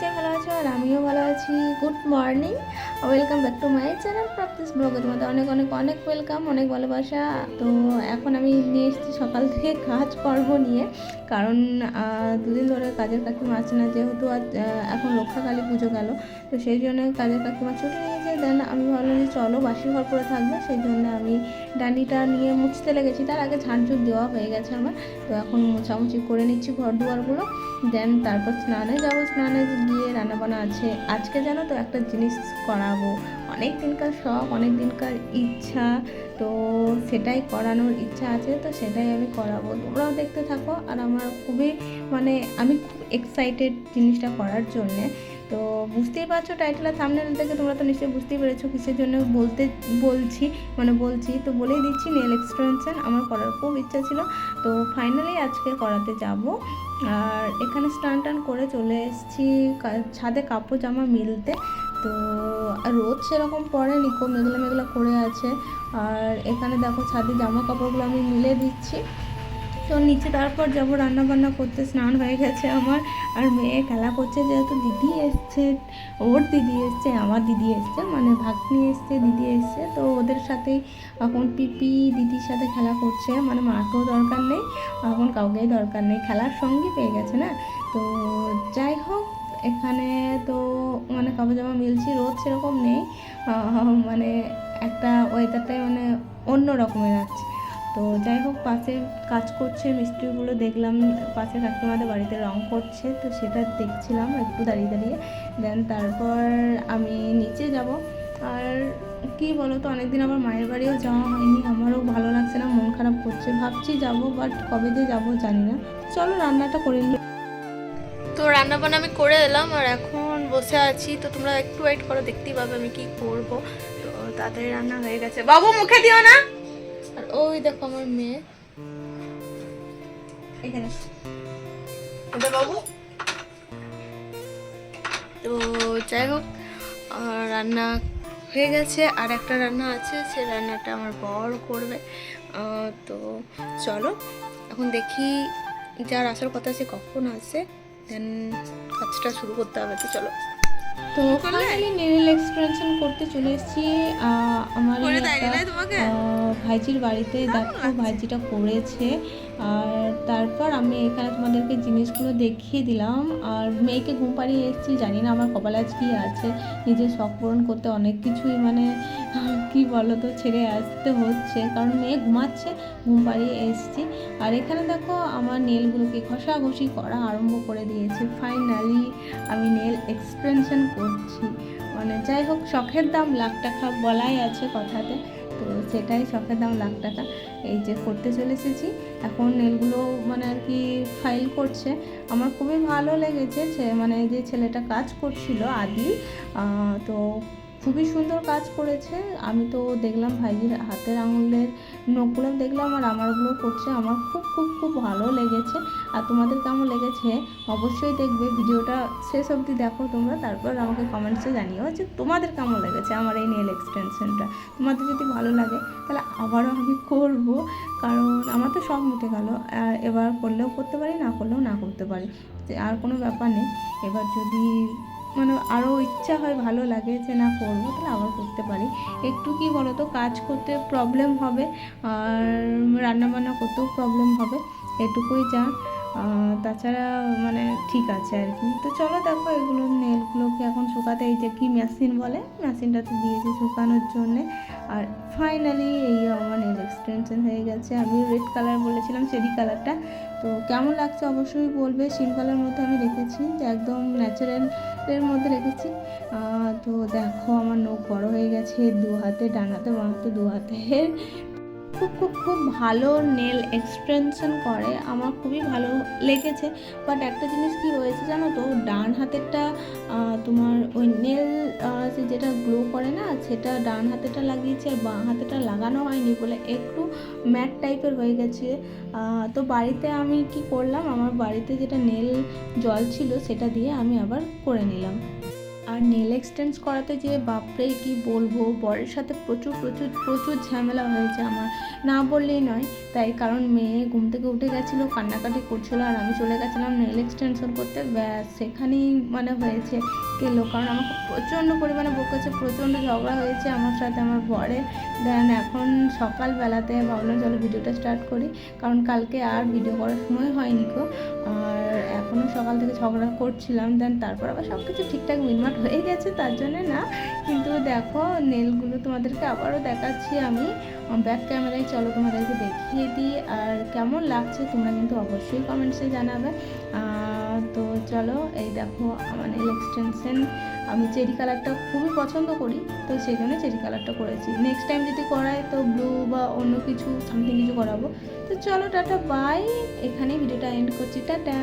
নিশ্চয়ই ভালো আছো আর আমিও ভালো আছি। Good morning welcome back to my channel practice ব্লগে তোমাদের অনেক অনেক অনেক ওয়েলকাম অনেক ভালোবাসা। তো এখন আমি নিয়ে এসেছি সকাল থেকে কাজ কর্ম নিয়ে, কারণ দুদিন ধরে কাজের কাকিমা আছে না, যেহেতু এখন রক্ষাকালী পুজো গেল, তো সেই জন্য কাজের কাকিমা ছুটি নিয়েছে। দেন আমি ভাবলাম যে চলো বাসি ঘর করে থাকবে, সেই জন্য আমি ডান্ডিটা নিয়ে মুছতে লেগেছি। তার আগে ঝাড়ঝুট দেওয়া হয়ে গেছে আমার, তো এখন মোছামুছি করে নিচ্ছি ঘর দুয়ারগুলো। দেন তারপর স্নানে যাব, স্নানে গিয়ে রান্নাবান্না আছে। আজকে জানো তো একটা জিনিস করাবো অনেক দিনকার শখ, অনেক দিনকার ইচ্ছা, তো সেটাই করানোর ইচ্ছা আছে, তো সেটাই আমি করাবো। তোমরাও দেখতে থাকো, আর আমার খুবই মানে আমি খুব এক্সাইটেড জিনিসটা করার জন্যে। তো বুঝতেই পারছ টাইটেল সামনে থেকে তোমরা তো নিশ্চয়ই বুঝতেই পেরেছ কিসের জন্য বলতে, বলছি মানে বলছি। তো বলেই দিচ্ছি নেল এক্সটেনশন আমার করার খুব ইচ্ছা ছিল। তো ফাইনালি আজকে করাতে যাব। আর এখানে স্নান টান করে চলে এসেছি ছাদে কাপড় জামা মিলতে। তো আর রোদ সেরকম পড়ে নিকো মেঘলা মেঘলা করে আছে। আর এখানে দেখো ছাদে জামা কাপড়গুলো আমি মিলে দিচ্ছি। তো নিচে তারপর যাব রান্না বান্না করতে, স্নান হয়ে গেছে আমার। আর মেয়ে খেলা করছে, যেহেতু দিদি এসছে, ওর দিদি এসছে, আমার দিদি এসছে মানে ভাগ্নি এসছে, দিদি এসছে। তো ওদের সাথেই এখন পিপি দিদির সাথে খেলা করছে মানে মাকেও দরকার নেই, এখন কাউকেই দরকার নেই। খেলার সঙ্গী পেয়ে গেছে না? তো যাই হোক এখানে তো মানে কাপড় জামা মিলছি, রোদ সেরকম নেই। মানে একটা ওয়েদারটাই মানে অন্য রকমের আছে। তো যাই হোক, পাশে কাজ করছে, মিস্ত্রিগুলো দেখলাম, পাশে কাকিমাদের বাড়িতে রং করছে, তো সেটা দেখছিলাম একটু দাঁড়িয়ে দাঁড়িয়ে। দেন তারপর আমি নিচে যাব। আর কি বলো তো অনেকদিন আমার মায়ের বাড়িও যাওয়া হয়নি। আমারও ভালো লাগছে না, মন খারাপ করছে। ভাবছি যাব বাট কবে যে যাব জানি না। চলো, রান্নাটা করে নিই। তো রান্না বান্না আমি করে এলাম আর এখন বসে আছি। তো তোমরা একটু ওয়েট করো, দেখতেই পাবে আমি কি করব। তো তাড়াতাড়ি রান্না হয়ে গেছে। বাবু, মুখে দিও না! আর ওই দেখো আমার মেয়ে। বাবু। তো যাই হোক রান্না হয়ে গেছে। আর একটা রান্না আছে, সে রান্নাটা আমার বর করবে। তো চলো, এখন দেখি যার আসার কথা সে কখন আসে। দেন কাজটা শুরু করতে হবে তো চলো। তো ফাইনালি নেল এক্সটেনশন করতে চলে এসেছি। আমার ভাইজির বাড়িতে দেখো ভাইজিটা করেছে আর তারপর আমি এখানে তোমাদেরকে জিনিসগুলো দেখিয়ে দিলাম। আর মেয়েকে ঘুম পাড়িয়ে এসেছি। জানি না আমার কপালে আজ কি আছে। নিজের শখ পূরণ করতে অনেক কিছুই মানে কি বলো তো ছেড়ে আসতে হচ্ছে। কারণ মেয়ে ঘুমাচ্ছে, ঘুম পাড়িয়ে এসেছি। আর এখানে দেখো, আমার নেলগুলোকে ঘষাঘষি করা আরম্ভ করে দিয়েছে। ফাইনালি আমি নেল এক্সটেনশন করছি। মানে যাই হোক, শখের দাম লাখ টাকা বলাই আছে কথাতে। তো সেটাই শখের দাম লাখ টাকা। এই যে করতে চলে এসেছি। এখন নেলগুলো মানে আর কি ফাইল করছে। আমার খুবই ভালো লেগেছে। মানে যে ছেলেটা কাজ করছিল আদি তো খুবই সুন্দর কাজ করেছে। আমি তো দেখলাম ভাইজির হাতের আঙুলের নখগুলো দেখলাম আর আমারগুলো করছে। আমার খুব খুব খুব ভালো লেগেছে। আর তোমাদের কেমন লেগেছে অবশ্যই দেখবে। ভিডিওটা শেষ অবধি দেখো তোমরা। তারপর আমাকে কমেন্টসে জানিও যে তোমাদের কেমন লেগেছে আমার এই নেল এক্সটেনশনটা তোমাদের যদি ভালো লাগে তাহলে আবারও আমি করব। কারণ আমার তো সব মিটে গেল। এবার করলেও করতে পারি, না করলেও না করতে পারি। আর কোনো ব্যাপার নেই। এবার যদি মানে আরও ইচ্ছা হয়, ভালো লাগে যে না করব, তাহলে আবার করতে পারি। একটু কি বলো তো কাজ করতে প্রবলেম হবে, আর রান্নাবান্না করতেও প্রবলেম হবে, এটুকুই যা তাছাড়া মানে ঠিক আছে আর কি। তো চলো দেখো, এগুলো শুকাতে এই যে কি মেশিন বলে? মেশিনটাতে দিয়েছি শুকানোর জন্যে। আর ফাইনালি এই আমার নেল এক্সটেনশন হয়ে গেছে। আমি রেড কালার বলেছিলাম চেরি কালারটা তো কেমন লাগছে অবশ্যই বলবে। সিম্পলের মধ্যে আমি রেখেছি একদম ন্যাচারালের মধ্যে রেখেছি। তো দেখো আমার নখ বড় হয়ে গেছে, দু হাতে ডান হাতে বাঁ হাতে দু হাতে খুব খুব খুব ভালো নেল এক্সটেনশন করে। আমার খুবই ভালো লেগেছে। বাট একটা জিনিস কি হয়েছে জানো তো? ডান হাতেরটা তোমার ওই নেল যেটা গ্লো করে না, সেটা ডান হাতেটা লাগিয়েছে আর বাঁ হাতেটা লাগানো হয়নি বলে একটু ম্যাট টাইপের হয়ে গেছে। তো বাড়িতে আমি কি করলাম? আমার বাড়িতে যেটা নেল জল ছিল সেটা দিয়ে আমি আবার করে নিলাম। আর নেল এক্সটেন্স করাতে যে বাপরে, কি বলব? বরের সাথে প্রচুর প্রচুর প্রচুর ঝামেলা হয়েছে আমার। না বললেই নয়, তাই কারণ মেয়ে ঘুম থেকে উঠে গেছিল, কান্নাকাটি করছিল, আর আমি চলে গেছিলাম নেল এক্সটেনশন করতে। ব্যাস, সেখানেই মানে হয়েছে গেলো কারণ আমাকে প্রচণ্ড পরিমাণে বকেছে প্রচণ্ড ঝগড়া হয়েছে আমার সাথে আমার বরের। দেন এখন সকালবেলাতে ভাবলাম চলো ভিডিওটা স্টার্ট করি। কারণ কালকে আর ভিডিও করার সময় হয়নি গো। আর এখনও সকাল থেকে ঝগড়া করছিলাম, দেন তারপর আবার সব কিছু ঠিকঠাক মিটমাট হয়ে গেছে তার জন্য না। কিন্তু দেখো নেলগুলো তোমাদেরকে আবারও দেখাচ্ছি আমি। ব্যাক ক্যামেরায় চলো তোমাদেরকে দেখিয়ে দিই। আর কেমন লাগছে তোমরা কিন্তু অবশ্যই কমেন্টসে জানাবে। তো চলো, এই দেখো আমার নেল এক্সটেনশন আমি চেরি কালারটা খুবই পছন্দ করি, তো সেই জন্য চেরি কালারটা করেছি। নেক্সট টাইম যদি করাই, তো ব্লু বা অন্য কিছু সামথিং কিছু করাবো। তো চলো, টাটা বাই এখানে ভিডিওটা এন্ড করছি। টাটা।